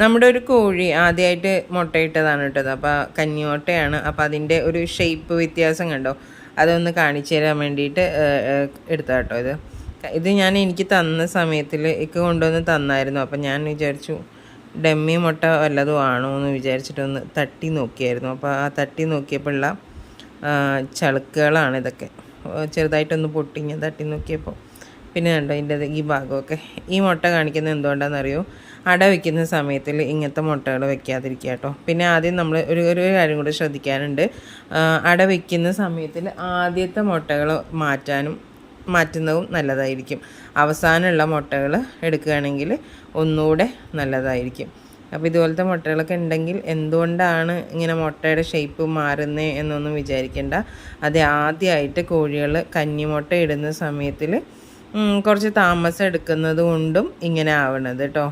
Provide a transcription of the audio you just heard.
നമ്മുടെ ഒരു കോഴി ആദ്യമായിട്ട് മുട്ടയിട്ടതാണ് കേട്ടത് അപ്പോൾ കഞ്ഞിമുട്ടയാണ്. അപ്പോൾ അതിന്റെ ഒരു ഷേപ്പ് വ്യത്യാസം കണ്ടോ? അതൊന്ന് കാണിച്ചു തരാൻ വേണ്ടിയിട്ട് എടുത്ത കേട്ടോ ഇത്. ഇത് ഞാൻ എനിക്ക് തന്ന സമയത്തിൽ ഇക്ക് കൊണ്ടുവന്ന് തന്നായിരുന്നു. അപ്പം ഞാൻ വിചാരിച്ചു ഡമ്മി മുട്ട വല്ലതും ആണോ എന്ന് വിചാരിച്ചിട്ടൊന്ന് തട്ടി നോക്കിയായിരുന്നു. അപ്പോൾ ആ തട്ടി നോക്കിയപ്പോഴുള്ള ചളുക്കുകളാണ് ഇതൊക്കെ. ചെറുതായിട്ടൊന്ന് പൊട്ടിങ്ങ തട്ടി നോക്കിയപ്പോൾ പിന്നെ കണ്ടോ അതിന്റെ ഈ ഭാഗമൊക്കെ. ഈ മുട്ട കാണിക്കുന്നത് എന്തുകൊണ്ടാണെന്നറിയോ? അട വയ്ക്കുന്ന സമയത്തിൽ ഇങ്ങനത്തെ മുട്ടകൾ വെക്കാതിരിക്കുക കേട്ടോ. പിന്നെ ആദ്യം നമ്മൾ ഒരു ഒരു കാര്യം കൂടെ ശ്രദ്ധിക്കാനുണ്ട്. അട വയ്ക്കുന്ന സമയത്തിൽ ആദ്യത്തെ മുട്ടകൾ മാറ്റാനും മാറ്റുന്നതും നല്ലതായിരിക്കും. അവസാനമുള്ള മുട്ടകൾ എടുക്കുകയാണെങ്കിൽ ഒന്നുകൂടെ നല്ലതായിരിക്കും. അപ്പോൾ ഇതുപോലത്തെ മുട്ടകളൊക്കെ ഉണ്ടെങ്കിൽ എന്തുകൊണ്ടാണ് ഇങ്ങനെ മുട്ടയുടെ ഷേപ്പ് മാറുന്നത് എന്നൊന്നും വിചാരിക്കേണ്ട. അത് ആദ്യമായിട്ട് കോഴികൾ കന്നിമുട്ട ഇടുന്ന സമയത്തിൽ കുറച്ച് താമസം എടുക്കുന്നത് കൊണ്ടും ഇങ്ങനെ ആവണത് കേട്ടോ.